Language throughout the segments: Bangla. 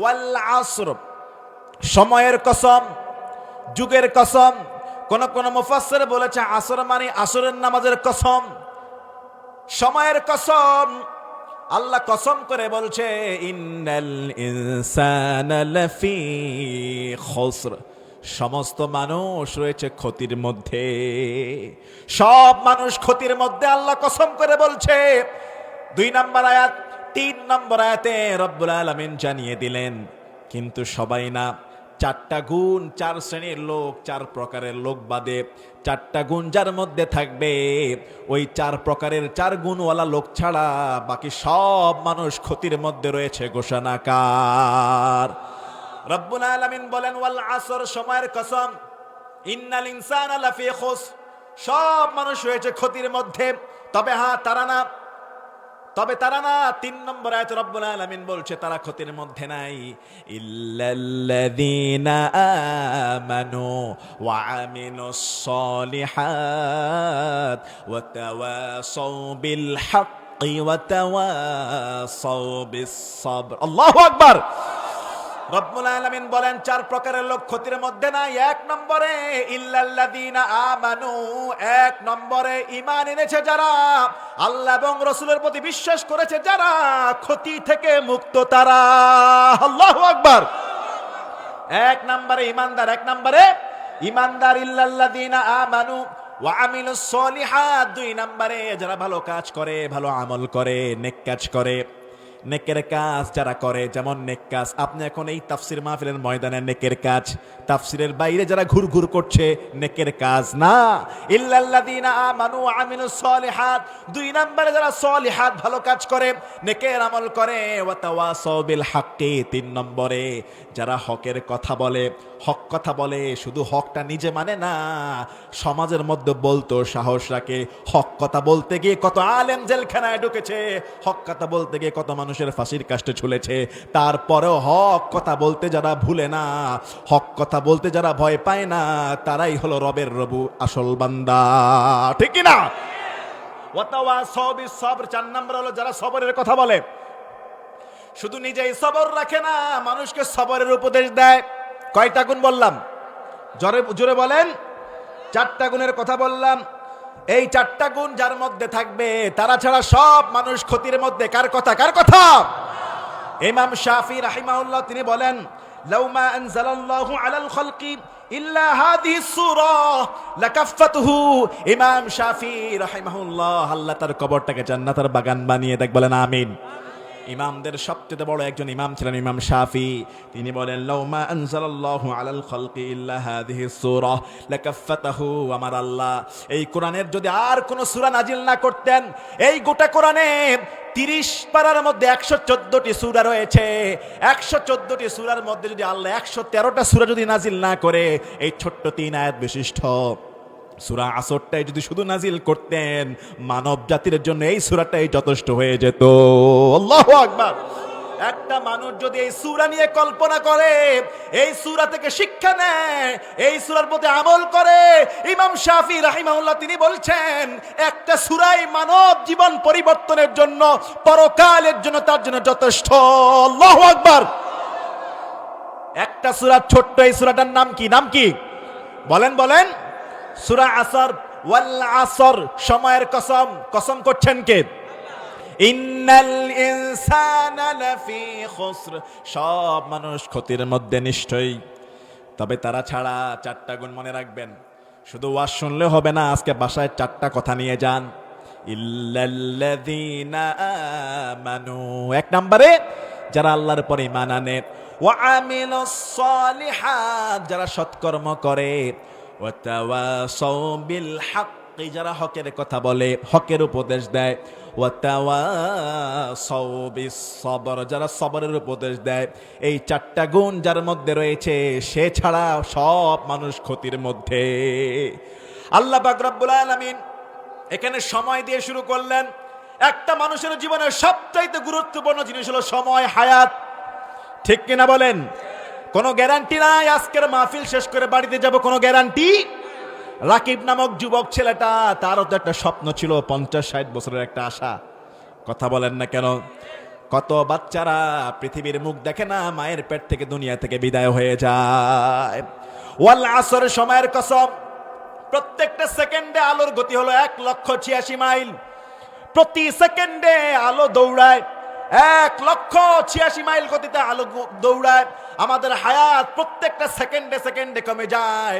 ওয়াল আসর, সময়ের কসম, যুগের কসম। কোন কোন মুফাসসির বলেছে আসর মানে আসরের নামাজের কসম। সময়ের কসম, আল্লাহ কসম করে বলছে, ইন্নাল ইনসানা লাফি খুসর। সমস্ত মানুষ রয়েছে ক্ষতির মধ্যে। সব মানুষ ক্ষতির মধ্যে আল্লাহ কসম করে বলছে। দুই নম্বর আয়াত তিন নম্বর আয়াতে রব্বুল আলামিন জানিয়ে দিলেন, কিন্তু সবাই না, চারটা গুণ চার শ্রেণির লোক চার প্রকারের লোক বাদে, চারটা গুণ যার মধ্যে থাকবে, ওই চার প্রকারের চার গুণওয়ালা লোক ছাড়া বাকি সব মানুষ ক্ষতির মধ্যে রয়েছে ঘোষণাকার রব্বুল আলামিন বলেন, ওয়াল আসর, সময়ের কসম, ইন্নাল ইনসানা লাফি খুস, সব মানুষ রয়েছে ক্ষতির মধ্যে, তবে হ্যাঁ তারা না তবে তারা না তিন নম্বর আয়াত রব্বুল আলামিন বলছে, তারা ক্ষতির মধ্যে নাই। ইল্লাল্লাযীনা আমানু ওয়া আমিলুস সলিহাত ওয়া তাওয়াসাউ বিল হক ওয়া তাওয়াসাউ বিস সাবর। আল্লাহু আকবার! রব্বুল আলামিন বলেন, চার প্রকারের লোক ক্ষতির মধ্যে নাই। এক নম্বরে, ইল্লাল্লাযীনা আমানু, এক নম্বরে ঈমান এনেছে যারা, আল্লাহ এবং রসুলের প্রতি বিশ্বাস করেছে যারা, ক্ষতি থেকে মুক্ত তারা। আল্লাহু আকবার। এক নম্বরে ইমানদার এক নম্বরে ইমানদার ইল্লাল্লাযীনা আমানু, ওয়া আমিলুস সলিহাত। দুই নম্বরে, যারা ভালো কাজ করে, ভালো আমল করে, নেক কাজ করে। নেকের কাজ যারা করে, যেমন নেক কাজ। আপনি এখন এই তাফসির মাহফিলের ময়দানে নেকের কাজ তাফসিরের বাইরে যারা ঘুর ঘুর করছে, নেকের কাজ না। আমানু সলিহাত। দুই নম্বরে যারা সলিহাত, ভালো কাজ করে, নেকের আমল করে বিল হাক্কি তিন নম্বরে। যারা হকের কথা বলে, হক কথা বলে, শুধু হকটা নিজে মানে না, সমাজের মধ্যে বলতো সাহস রাখে। হক কথা বলতে গিয়ে কত আলেম জেলখানায় ঢুকেছে, হক কথা বলতে গিয়ে কত মানুষের ফাঁসির কাষ্টে ঝুলেছে। তারপরেও হক কথা বলতে যারা ভুলে না, হক কথা বলতে যারা ভয় পায় না, তারাই হলো রবের রবু, আসল বান্দা। ঠিক না জোরে বলেন। চারটা গুণের কথা বললাম। এই চারটা গুণ যার মধ্যে থাকবে, তারা ছাড়া সব মানুষ ক্ষতির মধ্যে। কার কথা? কার কথা? ইমাম শাফি রাহিমাউল্লাহ তিনি বলেন লাউমা আনজালাল্লাহু আলাল খালকি ইল্লা হাদিহি সূরা লাকাফাতুহু ইমাম শাফি রাহিমাহুল্লাহ, আল্লাহ তার কবরটাকে জান্নাতের বাগান বানিয়ে দেখ, বলেন আমিন। ইমামদের সবচেয়ে বড় একজন ইমাম ছিলেন ইমাম শাফি। তিনি বলেন লাউমা আনজালাল্লাহু আলাল খালকি ইল্লা হাদিহি সূরা লাকাফাতাহু আমার আল্লাহ। এই কোরআনের যদি আর কোনো সূরা নাজিল না করতেন, এই গোটা কোরআনে তিরিশ পারার মধ্যে একশো চোদ্দটি সুরা রয়েছে। একশো চোদ্দটি সুরার মধ্যে যদি আল্লাহ একশো তেরোটা সুরা যদি নাজিল না করে, এই ছোট্ট তিন আয়াত বিশিষ্ট। সুরা আসরটাই যদি শুধু নাজিল করতেন মানব জাতির জন্য এই সুরাটাই যথেষ্ট হয়ে যেত। আকবার। একটা মানুষ যদি এই সুরা নিয়ে কল্পনা করে, এই সুরা থেকে শিক্ষা নেয়, এই সুরার প্রতি আমল করে, ইমাম শাফি রাহিমাউল্লাহ তিনি বলছেন, একটা সুরাই মানব জীবন পরিবর্তনের জন্য, পরকালের জন্য তার জন্য যথেষ্ট। আল্লাহ আকবার। একটা সুরা ছোট্ট এই সুরাটার নাম কি? নাম কি? বলেন বলেন। সুরা আসর, ওয়াল আসর, সময়ের কসম। কসম করছেন কে? ইন্নাল ইনসানা লাফি খুসর। সব মানুষ ক্ষতির মধ্যে নিশ্চয়ই। তবে তারা ছাড়া চারটা গুণ মনে রাখবেন। শুধু ওয়াজ শুনলে হবে না, আজকে বাসায় চারটা কথা নিয়ে যান। ইল্লাল্লাযীনা এক নম্বরে, যারা আল্লাহর পরে ঈমান আনে। ওয়া আমিলুস যারা সৎকর্ম করে। ওয়া তাওয়াসাউ বিল হাক্কি যারা হকের কথা বলে, হকের উপদেশ দেয়। বিস সবর যারা সবরের উপদেশ দেয়। এই চারটা গুণ যার মধ্যে রয়েছে, সে ছাড়া সব মানুষ ক্ষতির মধ্যে। আল্লাহ পাক রব্বুল আলামিন এখানে সময় দিয়ে শুরু করলেন। একটা মানুষের জীবনের সবচাইতে গুরুত্বপূর্ণ জিনিস হলো সময়, হায়াত। ঠিক কিনা বলেন? কোনো গ্যারান্টি নাই, আজকের মাহফিল শেষ করে বাড়িতে যাব, কোনো গ্যারান্টি রাকিব নামক যুবক ছেলেটা, তারও তো একটা স্বপ্ন ছিল, পঞ্চাশ ষাট বছরের একটা আশা। কথা বলেন না কেন? কত বাচ্চারা পৃথিবীর মুখ দেখে না, মায়ের পেট থেকে দুনিয়া থেকে বিদায় হয়ে যায়। ওয়াল আসর সময়ের কসম, প্রত্যেকটা সেকেন্ডে আলোর গতি হলো এক লক্ষ ছিয়াশি মাইল। প্রতি সেকেন্ডে আলো দৌড়ায়। এক লক্ষ ছিয়াশি মাইল গতিতে আলো দৌড়ায়। আমাদের হায়াত প্রত্যেকটা সেকেন্ডে সেকেন্ডে কমে যায়।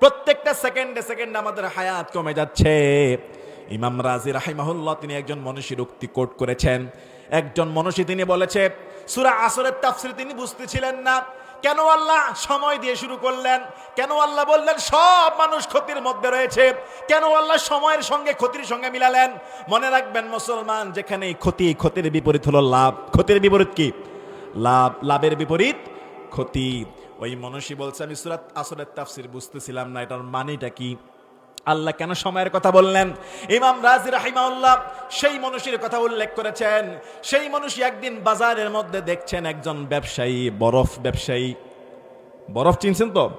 প্রত্যেকটা সেকেন্ডে সেকেন্ডে আমাদের হায়াত কমে যাচ্ছে। ইমাম রাজি রাহিমাহুল্লাহ তিনি একজন মনীষীর উক্তি কোট করেছেন। একজন মনীষী তিনি বলেছে, সুরা আসরের তাফসির তিনি বুঝতেছিলেন না। কেন আল্লাহ সময় দিয়ে শুরু করলেন? কেন আল্লাহ বললেন, সব মানুষ ক্ষতির মধ্যে রয়েছে। কেন আল্লাহ সময়ের সঙ্গে ক্ষতির সঙ্গে মিলালেন? মনে রাখবেন, মুসলমান, যেখানেই ক্ষতি, ক্ষতির বিপরীত হলো লাভ। ক্ষতির বিপরীত কি? লাভ, লাভের বিপরীত ক্ষতি। ওই মনসী বলছে, আমি সুরাত আসরের তাফসির বুঝতেছিলাম না, এটার মানেটা কি? আল্লাহ কেন সময়ের কথা বললেন? ইমাম রাজি রাহিমাউল্লাহ সেই মানুষের কথা উল্লেখ করেছেন। সেই মানুষ একদিন বাজারের মধ্যে দেখছেন একজন ব্যবসায়ী, বরফ ব্যবসায়ী। বরফ চিনছেন তো?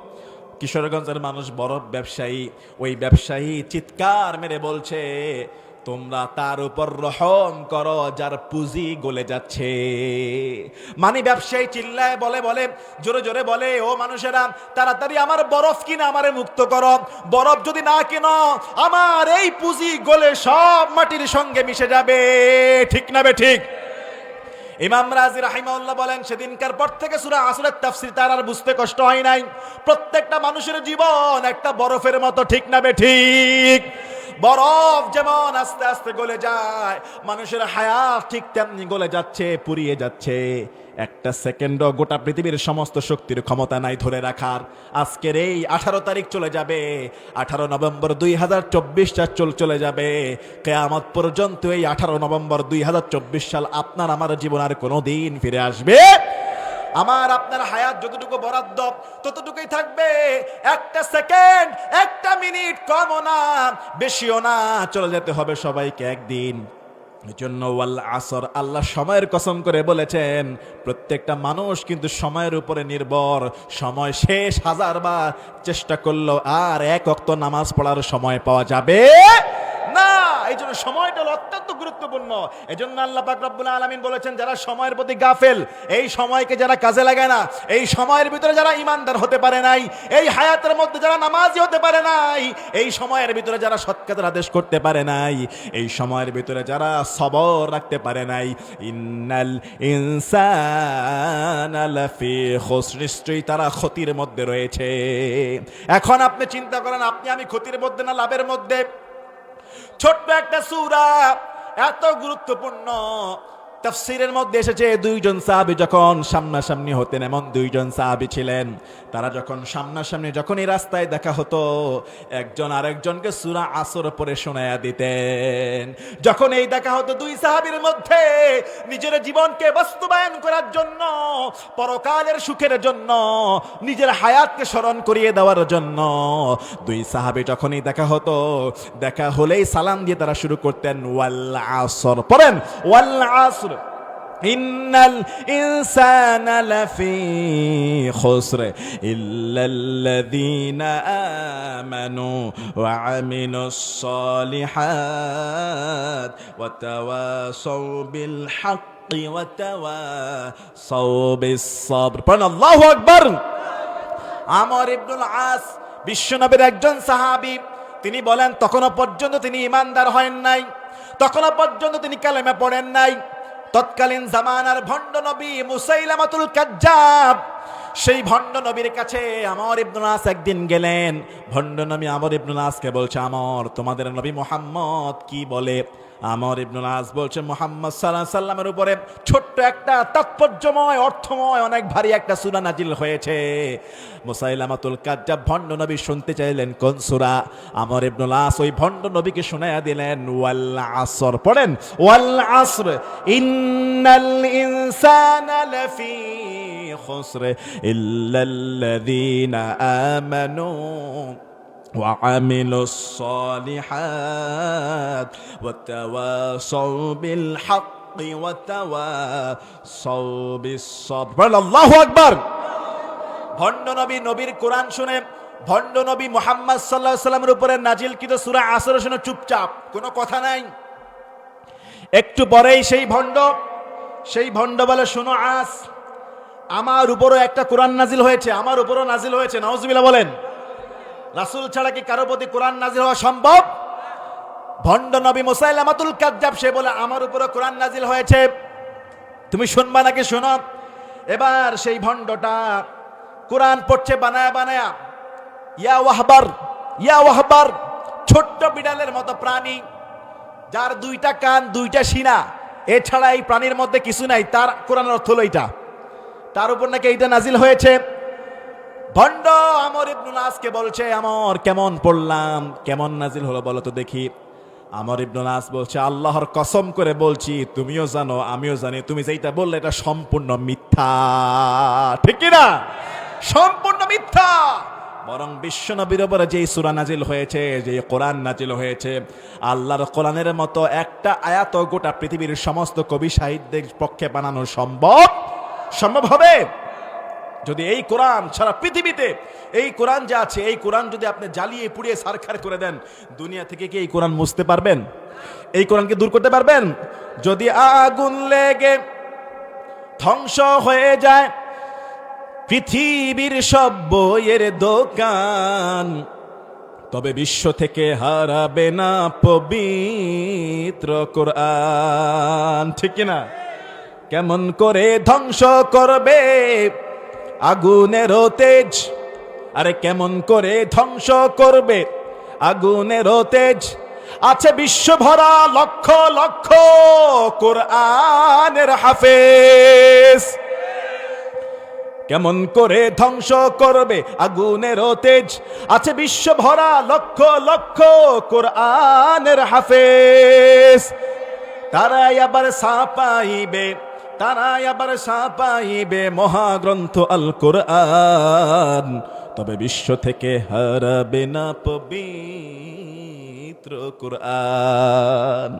কিশোরগঞ্জের মানুষ বরফ ব্যবসায়ী। ওই ব্যবসায়ী চিৎকার মেরে বলছে তোমরা তার উপর রহম করো, যার পুঁজি গলে যাচ্ছে। মানে ব্যবসায়ী চিল্লায় বলে বলে, জোরে জোরে বলে, ও মানুষেরা, তাড়াতাড়ি আমার বরফ কিনে আমারে মুক্ত করো। বরফ যদি না কিনো, আমার এই পুঁজি গলে সব মাটির সঙ্গে মিশে যাবে। ঠিক না বে ঠিক? ইমাম রাজি রাহিমাউল্লাহ বলেন, সেদিনকার পর থেকে সুরা আসরের তাফসির তার আর বুঝতে কষ্ট হয় নাই। প্রত্যেকটা মানুষের জীবন একটা বরফের মতো, ঠিক না বে ঠিক? বরফ যেমন আস্তে আস্তে গলে যায়, মানুষের হায়াত ঠিক তেমনি গলে যাচ্ছে, পুড়িয়ে যাচ্ছে। একটা সেকেন্ডও গোটা পৃথিবীর সমস্ত শক্তির ক্ষমতা নাই ধরে রাখার। আজকের এই আঠারো তারিখ চলে যাবে, আঠারো নভেম্বর দুই হাজার চব্বিশটা চল চলে যাবে। কেয়ামত পর্যন্ত এই আঠারো নভেম্বর দুই হাজার চব্বিশ সাল আপনার, আমার জীবন আর কোনো দিন ফিরে আসবে আমার আপনার হায়াত যতটুকু বরাদ্দ, ততটুকুই থাকবে। একটা সেকেন্ড, একটা মিনিট, কমও না, বেশিও না। চলে যেতে হবে সবাইকে একদিন। ওয়াল আসর আল্লাহ সময়ের কসম করে বলেছেন, প্রত্যেকটা মানুষ কিন্তু সময়ের উপরে নির্ভর। সময় শেষ হাজারবার চেষ্টা করল আর এক অক্ত নামাজ পড়ার সময় পাওয়া যাবে না। এই জন্য সময়টা অত্যন্ত গুরুত্বপূর্ণ। এই জন্য আল্লাহ পাক রব্বুল আলমিন বলেছেন, যারা সময়ের প্রতি গাফেল, এই সময়কে যারা কাজে লাগায় না, এই সময়ের ভিতরে যারা ইমানদার হতে পারে নাই, এই হায়াতের মধ্যে যারা নামাজি হতে পারে নাই, এই সময়ের ভিতরে যারা সৎ কাজের আদেশ করতে পারে নাই, এই সময়ের ভিতরে যারা সবর রাখতে পারে নাই, ইন্নাল ইনসান লাফি খুসর, নিশ্চয়ই তারা ক্ষতির মধ্যে রয়েছে। এখন আপনি চিন্তা করেন, আপনি আমি ক্ষতির মধ্যে না, লাভের মধ্যে? ছোট্ট একটা সূরা এত গুরুত্বপূর্ণ তাফসিরের মধ্যে এসেছে, দুইজন সাহাবী যখন সামনাসামনি হতেন, এমন দুইজন সাহাবী ছিলেন। তারা যখন সামনাসামনি যখন এই রাস্তায় দেখা হতো, একজন আরেকজনকে সুরা আসর পরে শোনায়া দিতেন। যখন এই দেখা হতো দুই সাহাবীর মধ্যে, নিজের জীবনকে বাস্তবায়ন করার জন্য, পরকালের সুখের জন্য, নিজের হায়াতকে স্মরণ করিয়ে দেওয়ার জন্য, দুই সাহাবী যখনই দেখা হতো, দেখা হলেই সালাম দিয়ে তারা শুরু করতেন ওয়াল্লা আসর। পড়েন, ওয়াল আসর। খুসর ইল্লাল্লাযীনা আমানু ওয়া আমিলুস সালিহাত ওয়া তাওয়াসাউ বিল হাক্কি ওয়া তাওয়াসাউ বিস সাবর পড়েন, আল্লাহু আমর ইবনুল আস বিশ্বনবীর একজন সাহাবী, তিনি বলেন, তখনও পর্যন্ত তিনি ইমানদার হয়েন নাই। তখনও পর্যন্ত তিনি কালেমে পড়েন নাই। তৎকালীন জামানার ভণ্ড নবী মুসাইলামাতুল কাজ্জাব, সেই ভণ্ড নবীর কাছে আমর ইবনুল আস একদিন গেলেন। ভণ্ড নবী আমর ইবনুল আসকে বলছে, আমর, তোমাদের নবী মোহাম্মদ কি বলে? আমর ইবনুল আস বলছে, মোহাম্মদ সাল্লাহ সাল্লামের উপরে ছোট্ট একটা তাৎপর্যময়, অর্থময়, অনেক ভারী একটা সুরা নাজিল হয়েছে। মুসাইলামাতুল কাজ্জাব ভণ্ড নবী শুনতে চাইলেন, কোন সুরা? আমর ইবনুল আস ওই ভণ্ড নবীকে শোনায়া দিলেন, ওয়াল আসর। পড়েন, ওয়াল আসর। ইন্নাল ইনসানা লাফি খুসর ইল্লাল্লাযীনা আমানু। وعملوا الصالحات وتواصوا بالحق وتواصوا بالصبر বলেন আল্লাহু আকবার ভণ্ড নবী নবীর কোরআন শুনে ভণ্ড নবী মোহাম্মদ সাল্লাহ সাল্লামের উপরে নাজিল কিন্তু সুরা আসর শুনে চুপচাপ কোনো কথা নাই একটু পরেই সেই ভণ্ড সেই ভণ্ড বলে শোনো আস আমার উপরও একটা কোরআন নাজিল হয়েছে আমার উপরও নাজিল হয়েছে নওয়াজবিল্লাহ বলেন রাসূল ছাড়া কি কারও প্রতি কোরআন নাজিল হওয়া সম্ভব? ভণ্ড নবী মুসাইলামাতুল কাজ্জাব, সে বলে, আমার উপরও কোরআন নাজিল হয়েছে। তুমি শুনবা নাকি শোনো? এবার সেই ভণ্ডটা কোরআন পড়ছে বানায়া বানায়া, ইয়া ওয়াহবার ইয়া ওয়াহবার, ছোট্ট বিড়ালের মতো প্রাণী, যার দুইটা কান, দুইটা শিনা এছাড়া এই প্রাণীর মধ্যে কিছু নাই, তার কোরআন অর্থ হলো এইটা। তার উপর নাকি এইটা নাজিল হয়েছে? ভণ্ড আমর ইবনুল আসকে বলছে, আমর, কেমন পড়লাম? কেমন নাজিল হলো বলো তো দেখি। আমর ইবনুল আস বলছে, আল্লাহর কসম করে বলছি, তুমিও জানো, আমিও জানি, তুমি যেইটা বললে এটা সম্পূর্ণ মিথ্যা। ঠিক না সম্পূর্ণ মিথ্যা। বরং বিশ্ব নবীর উপরে যেই সুরা নাজিল হয়েছে যে কোরআন নাজিল হয়েছে, আল্লাহর কোরআনের মতো একটা আয়াত গোটা পৃথিবীর সমস্ত কবি সাহিত্যের পক্ষে বানানো সম্ভব? সম্ভব হবে? যদি এই কোরআন সারা পৃথিবীতে, এই কোরআন যা আছে, এই কোরআন যদি আপনি জ্বালিয়ে পুড়িয়ে সারখার করে দেন, দুনিয়া থেকে কি এই কোরআন মুছতে পারবেন? এই কোরআনকে দূর করতে পারবেন? যদি আগুন লেগে ধ্বংস হয়ে যায়, পৃথিবীর সব বইয়ের দোকান, তবে বিশ্ব থেকে হারাবে না পবিত্র কোরআন। ঠিক কিনা? কেমন করে ধ্বংস করবে? আগুনের তেজ। আরে কেমন করে ধ্বংস করবে আগুনের তেজ? আছে বিশ্ব ভরা লক্ষ লক্ষ কোরআনের হাফেজ। কেমন করে ধ্বংস করবে আগুনের তেজ? আছে বিশ্ব ভরা লক্ষ লক্ষ কোরআনের হাফেজ। তারাই আবার সাপাইবে তারাই আবার সাপাইবে মহাগ্রন্থ আল কোরআন তবে বিশ্ব থেকে হারাবে না পবিত্র কোরআন।